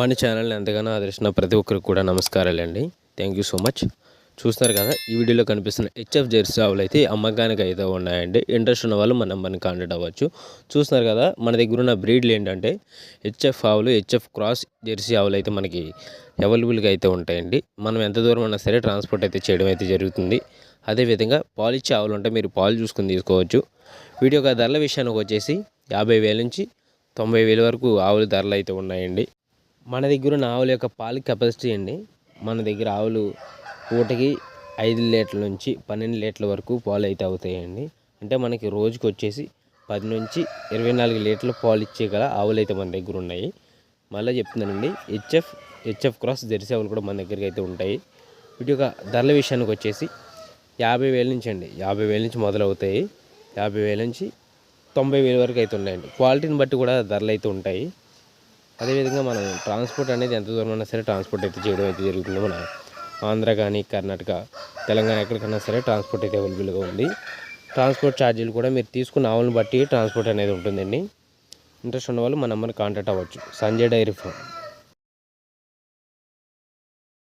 మన ఛానల్ని ఎంతగానో ఆదరిస్తున్న ప్రతి ఒక్కరికి కూడా నమస్కారాలండి థ్యాంక్ యూ సో మచ్ చూస్తున్నారు కదా ఈ వీడియోలో కనిపిస్తున్న హెచ్ఎఫ్ జెర్సీ ఆవులు అయితే అమ్మకానికి అయితే ఉన్నాయండి. ఇంట్రెస్ట్ ఉన్న వాళ్ళు మన నెంబర్ని కాంటాక్ట్ అవ్వచ్చు. చూస్తున్నారు కదా మన దగ్గర ఉన్న బ్రీడ్లు ఏంటంటే హెచ్ఎఫ్ ఆవులు హెచ్ఎఫ్ క్రాస్ జెర్సీ ఆవులు అయితే మనకి అవైలబుల్గా అయితే ఉంటాయండి. మనం ఎంత దూరం ఉన్నా సరే ట్రాన్స్పోర్ట్ అయితే చేయడం అయితే జరుగుతుంది. అదేవిధంగా పాలు ఇచ్చే ఆవులు ఉంటే మీరు పాలు చూసుకుని తీసుకోవచ్చు. వీటి యొక్క ధరల విషయానికి వచ్చేసి యాభై వేల నుంచి తొంభై వేల వరకు ఆవుల ధరలు అయితే ఉన్నాయండి. మన దగ్గర ఉన్న ఆవుల యొక్క పాల కెపాసిటీ అండి. మన దగ్గర ఆవులు పూటకి ఐదు లీటర్ల నుంచి పన్నెండు లీటర్ల వరకు పాలు అయితే అవుతాయండి. అంటే మనకి రోజుకి వచ్చేసి పది నుంచి ఇరవై నాలుగు లీటర్ల పాలు ఇచ్చే గల ఆవులు అయితే మన దగ్గర ఉన్నాయి. మళ్ళీ చెప్తున్నానండి హెచ్ఎఫ్ హెచ్ఎఫ్ క్రాస్ జెర్సీ ఆవులు కూడా మన దగ్గరికి అయితే ఉంటాయి. వీటి యొక్క ధరల విషయానికి వచ్చేసి యాభై వేల నుంచి అండి యాభై వేల నుంచి మొదలవుతాయి. యాభై వేల నుంచి తొంభై వేల వరకు అయితే ఉన్నాయండి. క్వాలిటీని బట్టి కూడా ధరలు అయితే ఉంటాయి. అదేవిధంగా మనం ట్రాన్స్పోర్ట్ అనేది ఎంత దూరం అయినా సరే ట్రాన్స్పోర్ట్ అయితే చేయడం అయితే జరుగుతుంది. మన ఆంధ్ర కానీ కర్ణాటక తెలంగాణ ఎక్కడికైనా సరే ట్రాన్స్పోర్ట్ అయితే అవైలబుల్గా ఉంది. ట్రాన్స్పోర్ట్ ఛార్జీలు కూడా మీరు తీసుకున్న ఆవులను బట్టి ట్రాన్స్పోర్ట్ అనేది ఉంటుందండి. ఇంట్రెస్ట్ ఉన్న వాళ్ళు మన నెంబర్ని కాంటాక్ట్ అవ్వచ్చు. Sanjay dairy farm